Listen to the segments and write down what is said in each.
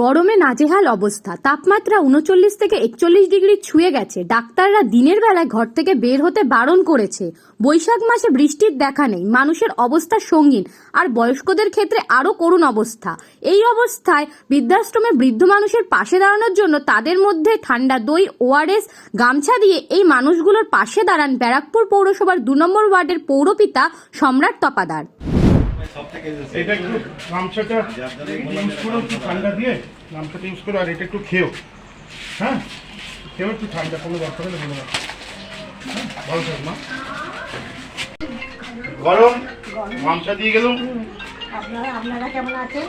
গরমে নাজেহাল অবস্থা। তাপমাত্রা উনচল্লিশ থেকে একচল্লিশ ডিগ্রি ছুঁয়ে গেছে। ডাক্তাররা দিনের বেলায় ঘর থেকে বের হতে বারণ করেছে। বৈশাখ মাসে বৃষ্টির দেখা নেই। মানুষের অবস্থা সঙ্গীন। আর বয়স্কদের ক্ষেত্রে আরও করুণ অবস্থা। এই অবস্থায় বৃদ্ধাশ্রমে বৃদ্ধ মানুষের পাশে দাঁড়ানোর জন্য তাদের মধ্যে ঠান্ডা দই, ওআরএস, গামছা দিয়ে এই মানুষগুলোর পাশে দাঁড়ান ব্যারাকপুর পৌরসভার দু নম্বর ওয়ার্ডের পৌরপিতা সম্রাট তপাদার। এটা একটু গামছাটা ইউজ করো একটু ঠান্ডা দিয়ে গামছাটা ইউজ করো আর এটা একটু খেও হ্যাঁ? খেও একটু ঠান্ডা কোনো দরকার হলে বলে হ্যাঁ ভালো থাক মা। গরম গামছা দিয়ে গেলাম। আপনারা আপনারা কেমন আছেন?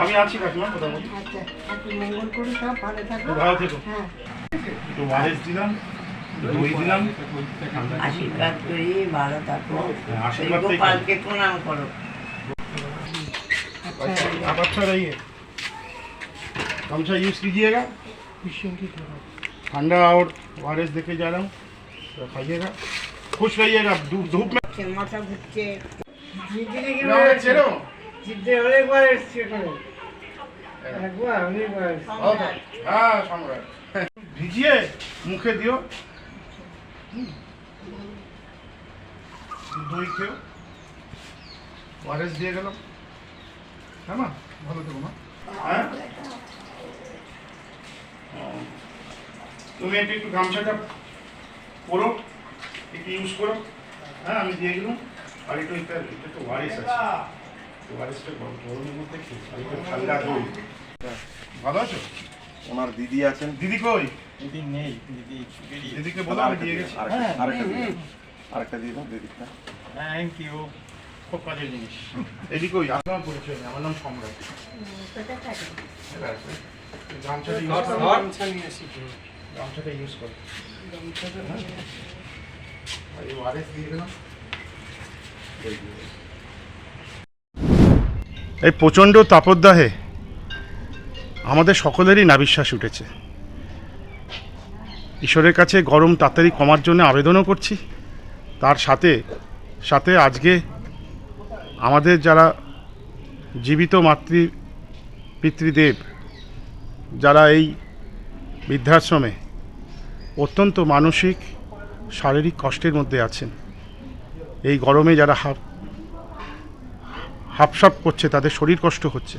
আমি আছি কাকিমা মোটামুটি। আচ্ছা আপনি মঙ্গল করুন সব ভালো থাকুন। ভালো থেকো। হ্যাঁ। একটু ওয়ারেস দিলাম দই দিলাম। আশীর্বাদ করি ভালো থাকো। হ্যাঁ, আশীর্বাদ তো গোপালকে প্রণাম করো। आप अच्छा रहिए गमछा यूज कीजिएगा ठंडा और वायरस देके जा रहा हूँ तो खाइएगा खुश रहिएगा धूप धूप में সে মাথা ঘুরছে ছেড়ো জিদ্দে অনেকবার এসছে এখানে একবার অনেকবার ভালো থাক। হ্যাঁ সম্রাট ভিজিয়ে মুখে দিও হুম। দই খেও ওয়ারেস দিয়ে গেলাম হ্যাঁ মা ভালো থেকো মা। হ্যাঁ? তুমি একটু একটু গামছাটা পরো একটু ইউজ করো। হ্যাঁ আমি দিয়ে গেলাম আর একটু এটা এটা তো ওয়ারেস আছে। ওয়ারেসটা গরমের মধ্যে খেয়ে আর একটু ঠান্ডা দই ভালো আছো? ওনার দিদি আছেন। দিদি কই? দিদি নেই দিদি দিদিকে বলো আমি দিয়ে গেছি। আরেকটা আরেকটা দিয়ে দাও। আরেকটা দিয়ে দাও দিদিটা। থ্যাংক ইউ খুব কাজের জিনিস। এদিকে ওই আপনার পরিচয় নেই, আমার নাম সম্রাট। এই গামছাটা ইউজ করো। গামছাটা ইউজ করো। আর এই ওয়ারেস দিয়ে দিলাম এই প্রচণ্ড তাপদাহে আমাদের সকলেরই নাবিশ্বাস উঠেছে। ঈশ্বরের কাছে গরম তাড়াতাড়ি কমার জন্য আবেদনও করছি। তার সাথে সাথে আজকে আমাদের যারা জীবিত মাতৃ, পিতৃদেব, যারা এই বৃদ্ধাশ্রমে অত্যন্ত মানসিক, শারীরিক কষ্টের মধ্যে আছেন, এই গরমে যারা হাফ হাফসাপ করছে, তাদের শরীর কষ্ট হচ্ছে,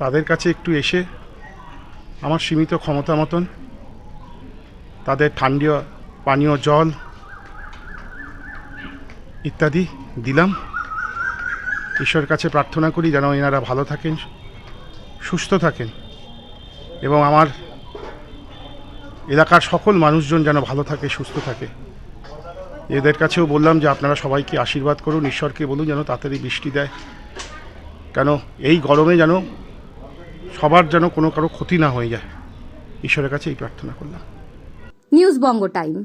তাদের কাছে একটু এসে আমার সীমিত ক্ষমতা মতন তাদের ঠান্ডা পানীয় জল ইত্যাদি দিলাম। ঈশ্বরের কাছে প্রার্থনা করি যেন এনারা ভালো থাকেন, সুস্থ থাকেন এবং আমার এলাকার সকল মানুষজন যেন ভালো থাকে, সুস্থ থাকে। এদের কাছেও বললাম যে আপনারা সবাইকে আশীর্বাদ করুন, ঈশ্বরকে বলুন যেন তাড়াতাড়ি বৃষ্টি দেয়। কেন এই গরমে যেন সবার যেন কোনো কারও ক্ষতি না হয়ে যায়। ঈশ্বরের কাছে এই প্রার্থনা করলাম। News Banga time.